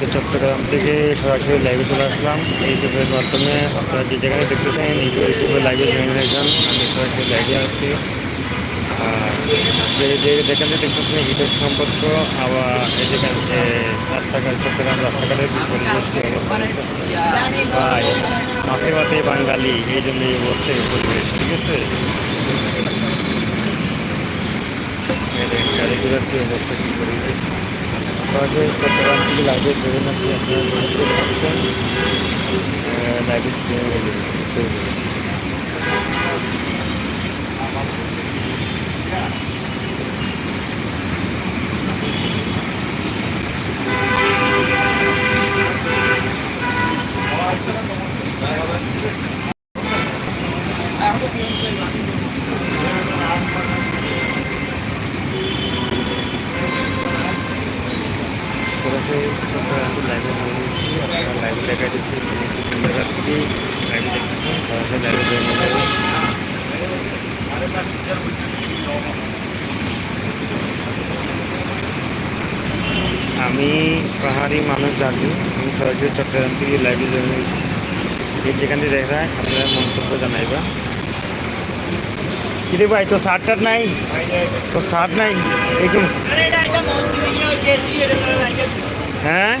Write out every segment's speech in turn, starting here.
আজকে চট্টগ্রাম থেকে সরাসরি লাইভে চলে আসলাম। ইউটিউবের মাধ্যমে আপনারা যে জায়গায় দেখতেছেন ইউটিউবে লাইভে জয়েন হয়েছেন আমি সরাসরি লাইভে আসছি আর যে যে যেখানে দেখতেছেন ইউটিউব সম্পর্ক, আবার এই যেখানে রাস্তাঘাট, চট্টগ্রাম রাস্তাঘাটের পরিবেশ মাছে ভাতে বাঙালি, এই জন্য এই অবস্থা, এই পরিবেশ, ঠিক আছে? গাড়িগুলোর কি অবস্থা, কি পরিবেশ? সহজে চট্টগ্রাম থেকে লাইভে জয়েন আছে আপনারা লাইভে জয়েন হয়ে পেরেছি। লাইভে হয়ে গেছি। আপনারা লাইভে দেখা জয়েন হয়ে আমি পাহাড়ি মানুষ জানি আমি সরাসরি চট্টগ্রাম থেকে লাইভে জয়েন হয়েছি। এই যেখান থেকে দেখা যায় আপনারা মন্তব্য জানাইবা। কিরে ভাই তো শার্ট টার্ট নাই? তো শার্ট নাই? একটু হ্যাঁ?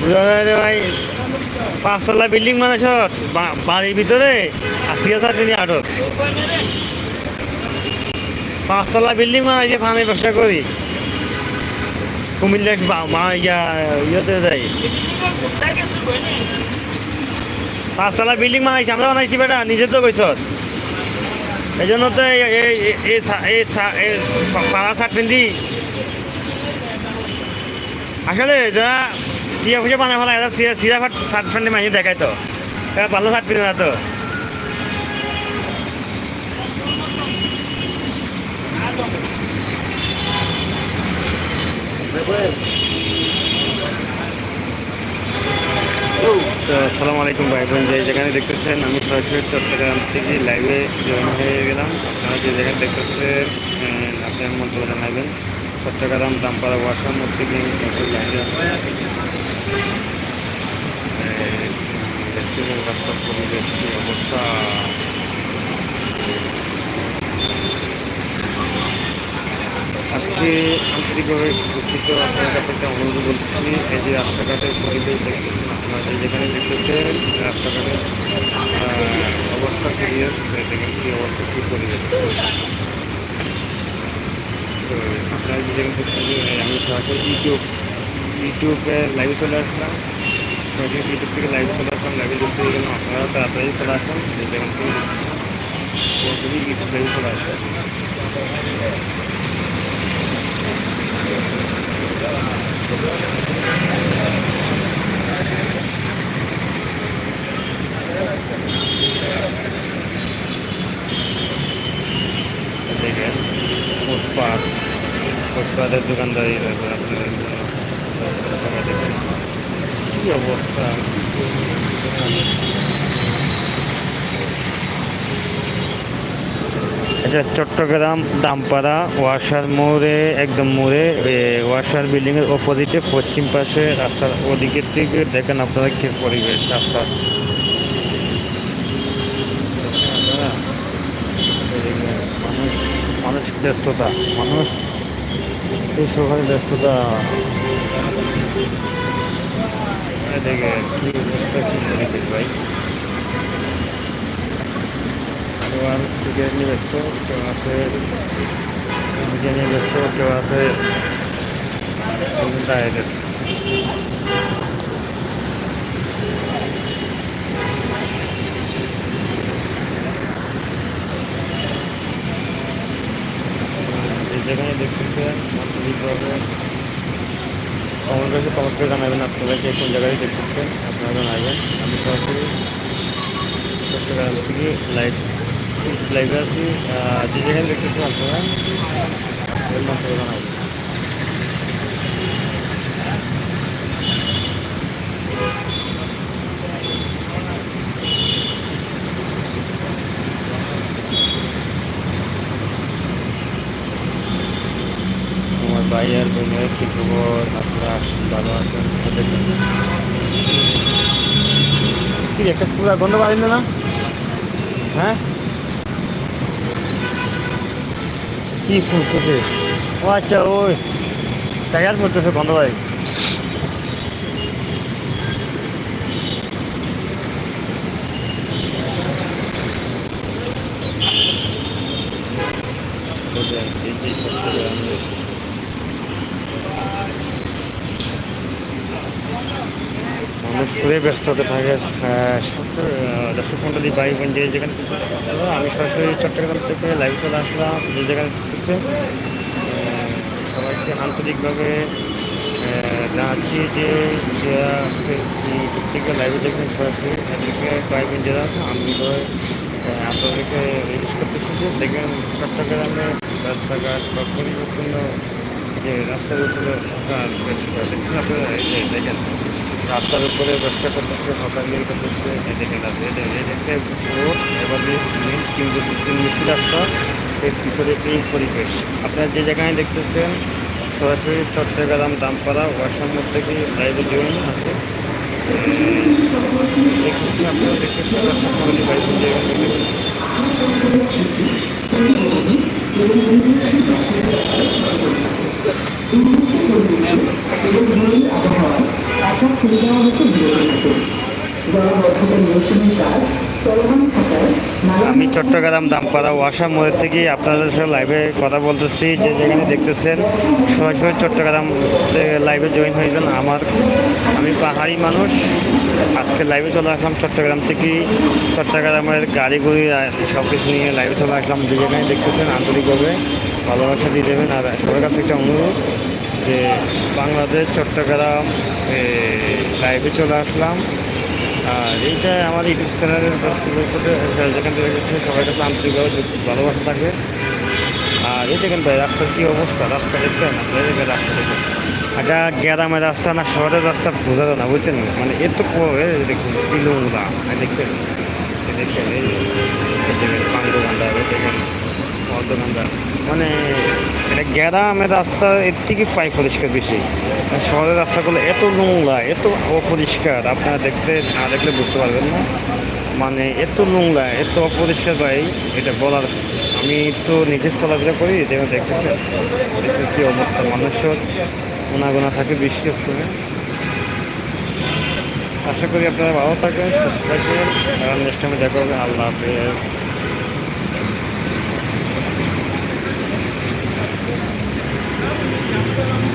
বুঝা যায় রে ভাই পাঁচতলা বিল্ডিং মানে সব বাড়ির ভিতরে আশি হাজার তিনি আটক। পাঁচতলা বিল্ডিং বানাইছে ফানে ব্যবসা করি। কুমিল্লা ইয়েতে যাই। পাঁচতলা বিল্ডিং বানাইছি আমরা বানাইছি বেটা নিজে তো কইস এই জন্য তো পাড়া পিন্ধি আসলে যারা চিয়া ফুচা বানায় ফেলা এরা সিরা শার্ট প্যান্ট মাঝে দেখায় তো এরা ভালো পিন্ধে না তো তো আসসালামু আলাইকুম ভাই বোন যে যেখানে দেখতেছেন, আমি সরাসরি চট্টগ্রাম থেকে লাইভে জয়েন হয়ে গেলাম। আপনারা যে যেখানে দেখতেছেন আপনার মন্তব্য জানাবেন। চট্টগ্রাম দামপাড়া ওয়াসার মধ্যে রাস্তার পরিবেশ কি অবস্থা? আজকে আন্তরিকভাবে দুঃখিত, আপনার কাছে একটা অনুরোধ বলতেছি এই যে রাস্তাঘাটের পরিবেশ দেখতেছেন আপনারা যে যেখানে দেখতেছেন রাস্তাঘাটের অবস্থা সিরিয়াস দেখেন কি অবস্থা, কী পরিবেশ। তো আপনারা যেখানে আমি সরাসরি ইউটিউব, ইউটিউবে লাইভে চলে আসলাম। সরাসরি ইউটিউব থেকে লাইভ চলে আসলাম লাইভে হয়ে গেলাম আপনারাও তাড়াতাড়ি চলে আসুন যে যেখান থেকে দেখতেছেন ইউটিউব লাইভে চলে আসবেন দেখেন ফুটপাত ফুটপাতের দোকানদারি আপনাদের কি অবস্থা? এটা চট্টগ্রাম দামপাড়া ওয়াশার মোড়ে একদম মোড়ে ওয়াশার বিল্ডিংয়ের অপোজিটে পশ্চিম পাশে রাস্তার ওদিকের দিকে। দেখেন আপনারা কি পরিবেশ রাস্তা। মানুষ মানুষ ব্যস্ততা মানুষ এই সকালে ব্যস্ততা। দেখে কি অবস্থা, কি পরিবেশ ভাই? কেউ নিয়ে ব্যস্ত, কেউ আছে নিজে নিয়ে ব্যস্ত, কেউ আছে যেখানে দেখতেছেন আন্তরিকভাবে কমেন্ট করে কমেন্ট করে জানাবেন আপনারা যে কোন জায়গায় দেখতেছেন আপনারা জানাবেন। আমি সরাসরি চট্টগ্রাম থেকে লাইভ লাইভে আছি। যে যেখানে দেখতেছেন আপনারা মাধ্যমে জানাবেন। ভালো আছেন কি একটা পুরা গন্ধ বাড়িল না? হ্যাঁ? কি ফুটতেছে ও আচ্ছা ওই টায়ার ফুটতেছে গন্ধ বাড়ি এই যে চট্টগ্রামের খুবই ব্যস্ত হতে থাকে। দর্শক মন্ডলী বোন যে যেখানে আমি সরাসরি চট্টগ্রাম থেকে লাইভ চলে আসলাম, যে যেখানে দেখতেছে সবাইকে আন্তরিকভাবে জানাচ্ছি যে থেকে লাইভে দেখবেন, সরাসরি এদেরকে ভাই বোন যারা আছে আমি আপনাদেরকে রিকোয়েস্ট করতেছি যে দেখবেন চট্টগ্রামে রাস্তাঘাট বা পরিবর্তন যে উপরে আপনার দেখছেন, আপনারা দেখেন। রাস্তার উপরে ব্যবসা করতেছে হকারগিরি করতেছে। দেখেন আছে মিষ্টি রাস্তা? এর ভিতরে এই পরিবেশ। আপনারা যে জায়গায় দেখতেছেন, সরাসরি চট্টগ্রাম দামপাড়া ওয়াসামোর থেকে লাইভে জয়েন আছে। দেখতেছি, আপনারা দেখতেছেন দর্শক মন্ডলী বাইরে যে আশা সুবিধা হচ্ছে বিরতি জলবদ্ধতা নিরসনের কাজ চলমান থাকায় আমি চট্টগ্রাম দামপাড়া ওয়াসা মোড়ের থেকে আপনাদের সাথে লাইভে কথা বলতেছি। যে যেখানে দেখতেছেন সরাসরি চট্টগ্রাম লাইভে জয়েন হয়েছেন আমার। আমি পাহাড়ি মানুষ। আজকে লাইভে চলে আসলাম চট্টগ্রাম থেকে। চট্টগ্রামের গাড়ি গুড়ি সব কিছু নিয়ে লাইভে চলে আসলাম। যে যেখানে দেখতেছেন আন্তরিকভাবে ভালোবাসা দিয়ে দেবেন। আর সবার কাছে একটা অনুরোধ যে বাংলাদেশ, চট্টগ্রাম লাইভে চলে আসলাম। আর এইটা আমার ইউটিউব চ্যানেলের যেখান থেকে গেছে সবার কাছে আন্তরিকভাবে ভালোবাসা থাকে। আর এই দেখেন ভাই, রাস্তার কী অবস্থা? রাস্তা দেখছেন? আপনার রাস্তা দেখেন। এটা গ্রামের রাস্তা না, শহরের রাস্তা বোঝা যায় না, বুঝছেন? মানে এত এই দেখছেন এই দেখছেন? দেখছেন, এই দেখেন এই দেখেন মানে এটা গ্রামের রাস্তা, এর থেকে পাই পরিষ্কার বেশি। শহরের রাস্তাগুলো এত নোংরা, এত অপরিষ্কার, আপনারা দেখতে না দেখলে বুঝতে পারবেন না। মানে এত নোংরা, এত অপরিষ্কার ভাই, এটা বলার আমি তো নিজের চলাফেরা করি দেখে দেখতেছেন, দেশের কী অবস্থা, মানুষের গোনা থাকে বৃষ্টি সময় আশা করি আপনারা ভালো থাকেন সুস্থ থাকবেন নেক্সট টাইমে দেখা হবে, আল্লাহ হাফেজ।